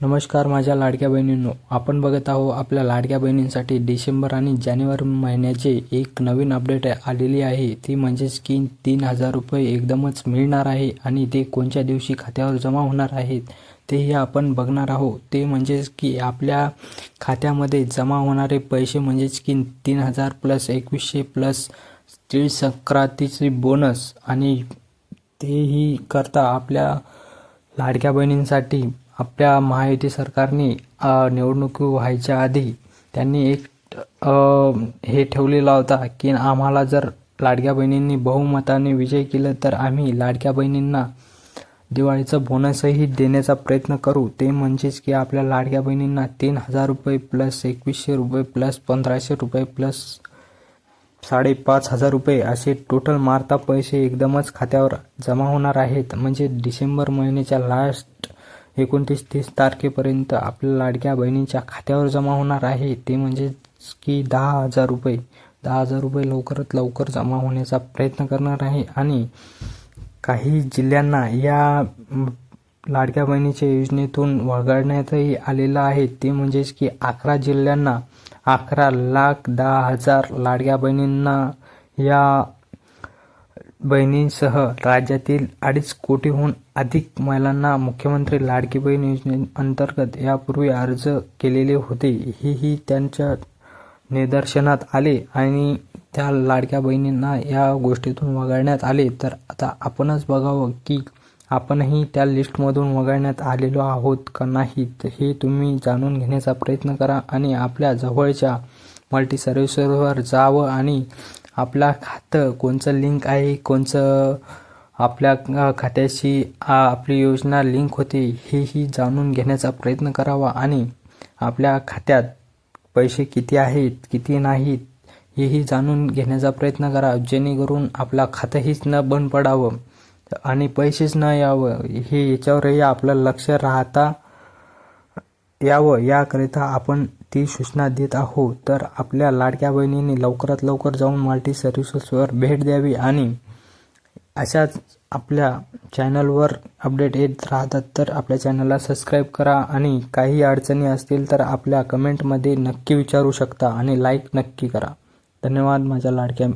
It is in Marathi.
नमस्कार माझ्या लाडक्या बहिणींनो. आपण बघत आहो आपल्या लाडक्या बहिणींसाठी डिसेंबर आणि जानेवारी महिन्याचे एक नवीन अपडेट आलेली आहे. ती म्हणजेच की तीन हजार रुपये एकदमच मिळणार आहे आणि ते कोणत्या दिवशी खात्यावर जमा होणार आहेत तेही आपण बघणार आहोत. ते म्हणजेच की आपल्या खात्यामध्ये जमा होणारे पैसे म्हणजेच की तीन हजार प्लस एकवीसशे प्लस तीळ संक्रांतीचे बोनस आणि तेही करता आपल्या लाडक्या बहिणींसाठी आपल्या महायुती सरकारने निवडणूक व्हायच्या आधी त्यांनी एक हे ठेवलेला होता की आम्हाला जर लाडक्या बहिणींनी बहुमताने विजय केलं तर आम्ही लाडक्या बहिणींना दिवाळीचं बोनसही देण्याचा प्रयत्न करू. ते म्हणजेच की आपल्या लाडक्या बहिणींना तीन हजार रुपये प्लस एकवीसशे रुपये प्लस पंधराशे रुपये प्लस साडेपाच हजार रुपये असे टोटल मारता पैसे एकदमच खात्यावर जमा होणार आहेत. म्हणजे डिसेंबर महिन्याच्या लास्ट एकोणतीस तीस तारखेपर्यंत आपल्या लाडक्या बहिणीच्या खात्यावर जमा होणार आहे. ते म्हणजे की दहा हजार रुपये. दहा हजार रुपये लवकरात लवकर जमा होण्याचा प्रयत्न करणार आहे. आणि काही जिल्ह्यांना या लाडक्या बहिणीच्या योजनेतून वगळण्यातही आलेलं आहे. ते म्हणजेच की अकरा जिल्ह्यांना अकरा लाख दहा हजार लाडक्या बहिणींना या बहिणींसह राज्यातील अडीच कोटीहून अधिक महिलांना मुख्यमंत्री लाडकी बहीण योजनेअंतर्गत यापूर्वी अर्ज केलेले होते. हेही त्यांच्या निदर्शनात आले आणि त्या लाडक्या बहिणींना या गोष्टीतून वगळण्यात आले. तर आता आपणच बघावं की आपणही त्या लिस्टमधून वगळण्यात आलेलो आहोत का नाही हे तुम्ही जाणून घेण्याचा प्रयत्न करा आणि आपल्या जवळच्या मल्टी सर्व्हिसवर जावं आणि आपला खातं कोणचं लिंक आहे कोणचं आपल्या खात्याशी आपली योजना लिंक होते हेही जाणून घेण्याचा प्रयत्न करावा. आणि आपल्या खात्यात पैसे किती आहेत किती नाहीत हेही जाणून घेण्याचा प्रयत्न करा. जेणेकरून आपला खातंहीच न बंद पडावं आणि पैसेच न यावं हे याच्यावरही आपलं लक्ष राहता यावं. याकरिता आपण ती सूचना देत आहो तर आपल्या लाडक्या बहिणींनी लवकरात लवकर जाऊन मल्टी सर्व्हिसेसवर भेट द्यावी आणि अशाच आपल्या चॅनलवर अपडेट येत राहतात तर आपल्या चॅनलला सबस्क्राईब करा आणि काही अडचणी असतील तर आपल्या कमेंटमध्ये नक्की विचारू शकता आणि लाईक नक्की करा. धन्यवाद माझ्या लाडक्या